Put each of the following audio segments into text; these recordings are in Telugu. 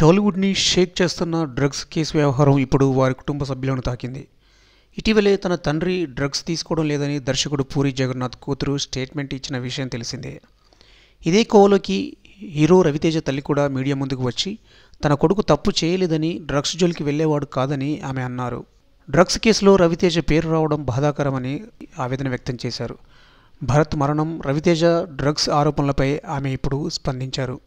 టాలీవుడ్ని షేక్ చేస్తున్న డ్రగ్స్ కేసు వ్యవహారం ఇప్పుడు వారి కుటుంబ సభ్యులను తాకింది. ఇటీవలే తన తండ్రి డ్రగ్స్ తీసుకోవడం లేదని దర్శకుడు పూరి జగన్నాథ్ కూతురు స్టేట్మెంట్ ఇచ్చిన విషయం తెలిసిందే. ఇదే కోవలోకి హీరో రవితేజ తల్లి కూడా మీడియా ముందుకు వచ్చి తన కొడుకు తప్పు చేయలేదని డ్రగ్స్ జోలికి వెళ్ళేవాడు కాదని ఆమె అన్నారు. డ్రగ్స్ కేసులో రవితేజ పేరు రావడం బాధాకరమని ఆవేదన వ్యక్తం చేశారు. భరత్ మరణం రవితేజ డ్రగ్స్ ఆరోపణలపై ఆమె ఇప్పుడు స్పందించారు.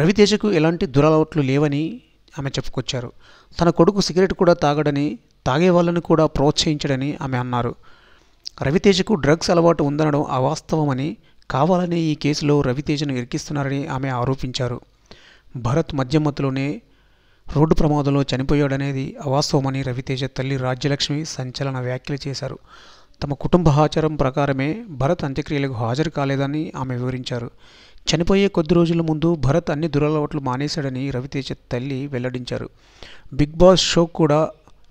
రవితేజకు ఎలాంటి దురలవాట్లు లేవని ఆమె చెప్పుకొచ్చారు. తన కొడుకు సిగరెట్ కూడా తాగడని తాగే వాళ్ళని కూడా ప్రోత్సహించడని ఆమె అన్నారు. రవితేజకు డ్రగ్స్ అలవాటు ఉందనడం అవాస్తవమని కావాలని ఈ కేసులో రవితేజను ఇరికిస్తున్నారని ఆమె ఆరోపించారు. భరత్ మధ్యమత్తులోనే రోడ్డు ప్రమాదంలో చనిపోయాడనేది అవాస్తవమని రవితేజ తల్లి రాజ్యలక్ష్మి సంచలన వ్యాఖ్యలు చేశారు. తమ కుటుంబ ఆచారం ప్రకారమే భరత్ అంత్యక్రియలకు హాజరు కాలేదని ఆమె వివరించారు. చనిపోయే కొద్ది రోజుల ముందు భరత్ అన్ని దురలవాట్లు మానేశాడని రవితేజ తల్లి వెల్లడించారు. బిగ్ బాస్ షో కూడా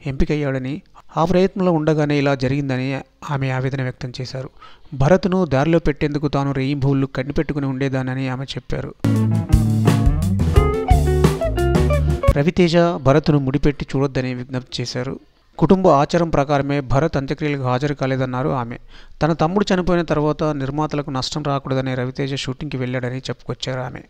ఎంపికయ్యాడని ఆ ప్రయత్నంలో ఉండగానే ఇలా జరిగిందని ఆమె ఆవేదన వ్యక్తం చేశారు. భరత్ను దారిలో పెట్టేందుకు తాను రెయింబుళ్ళు కనిపెట్టుకుని ఉండేదానని ఆమె చెప్పారు. రవితేజ భరత్ను ముడిపెట్టి చూడొద్దని విజ్ఞప్తి చేశారు. కుటుంబ ఆచారం ప్రకారమే భరత్ అంత్యక్రియలకు హాజరు కాలేదన్నారు ఆమె. తన తమ్ముడు చనిపోయిన తర్వాత నిర్మాతలకు నష్టం రాకూడదని రవితేజ షూటింగ్కి వెళ్ళాడని చెప్పుకొచ్చారు ఆమె.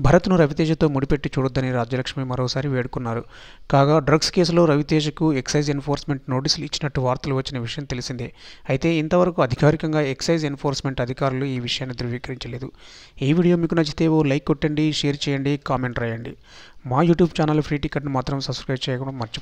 భరత్ను రవితేజతో ముడిపెట్టి చూడొద్దని రాజ్యలక్ష్మి మరోసారి వేడుకున్నారు. కాగా డ్రగ్స్ కేసులో రవితేజకు ఎక్సైజ్ ఎన్ఫోర్స్మెంట్ నోటీసులు ఇచ్చినట్టు వార్తలు వచ్చిన విషయం తెలిసిందే. అయితే ఇంతవరకు అధికారికంగా ఎక్సైజ్ ఎన్ఫోర్స్మెంట్ అధికారులు ఈ విషయాన్ని ధృవీకరించలేదు. ఈ వీడియో మీకు నచ్చితే ఓ లైక్ కొట్టండి షేర్ చేయండి కామెంట్ రాయండి. మా యూట్యూబ్ ఛానల్ ఫ్రీ టికెట్ను మాత్రం సబ్స్క్రైబ్ చేయకుండా మర్చిపో